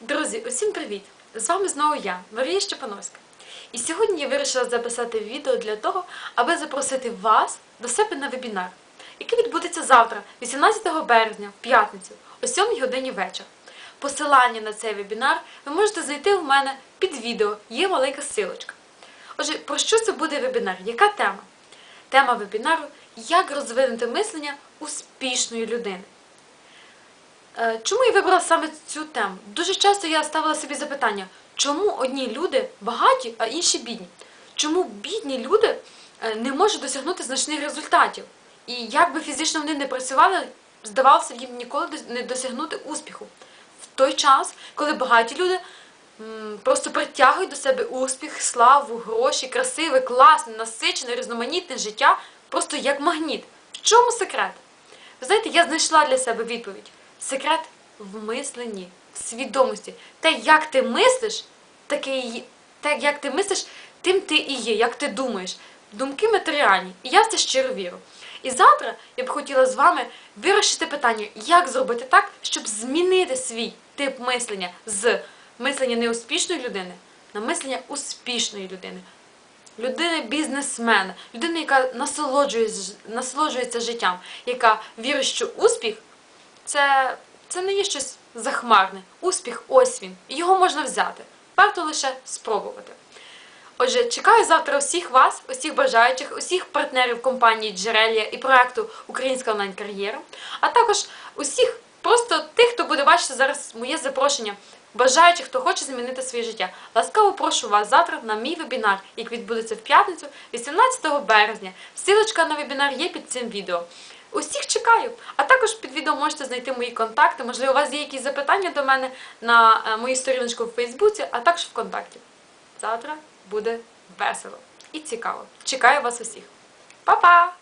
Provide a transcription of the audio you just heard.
Друзі, усім привіт! З вами знову я, Марія Щепановська. І сьогодні я вирішила записати відео для того, аби запросити вас до себе на вебінар, який відбудеться завтра, 18 березня, п'ятницю, о 7 годині вечора. Посилання на цей вебінар ви можете знайти в мене під відео, є маленька силочка. Отже, про що це буде вебінар? Яка тема? Тема вебінару як розвинути мислення успішної людини. Е, Чому я вибрала саме цю тему? Дуже часто я ставила собі запитання, чому одні люди багаті, а інші бідні? Чому бідні люди е, не можуть досягнути значних результатів? І як би фізично вони не працювали, здавалося їм ніколи не досягнути успіху. В той час, коли багаті люди просто притягують до себе успіх, славу, гроші, красиве, класне, насичене, різноманітне життя, просто як магніт. В чому секрет? Ви знаєте, я знайшла для себе відповідь. Секрет в мисленні, в свідомості. Те, як ти мислиш, таке і те, як ти мислиш, тим ти і є, як ти думаєш. Думки матеріальні. І я в це щиро вірю. І завтра я б хотіла з вами вирішити питання, як зробити так, щоб змінити свій тип мислення з мислення неуспішної людини на мислення успішної людини людини бізнесмена, людини, яка насолоджується, насолоджується життям, яка вірить, що успіх це, це не є щось захмарне. Успіх ось він. Його можна взяти. Варто лише спробувати. Отже, чекаю завтра усіх вас, усіх бажаючих, усіх партнерів компанії Джерелія і проекту Українська онлайн-кар'єра, а також усіх просто тих, хто буде бачити зараз моє запрошення, бажаючих, хто хоче змінити своє життя. Ласкаво прошу вас завтра на мій вебінар, який відбудеться в п'ятницю, 18 березня. Силочка на вебінар є під цим відео. Усіх чекаю. А також під відео можете знайти мої контакти. Можливо, у вас є якісь запитання до мене на е, моїй сторіночку в Фейсбуці, а також ВКонтакті. Завтра буде весело і цікаво. Чекаю вас усіх. Па-па!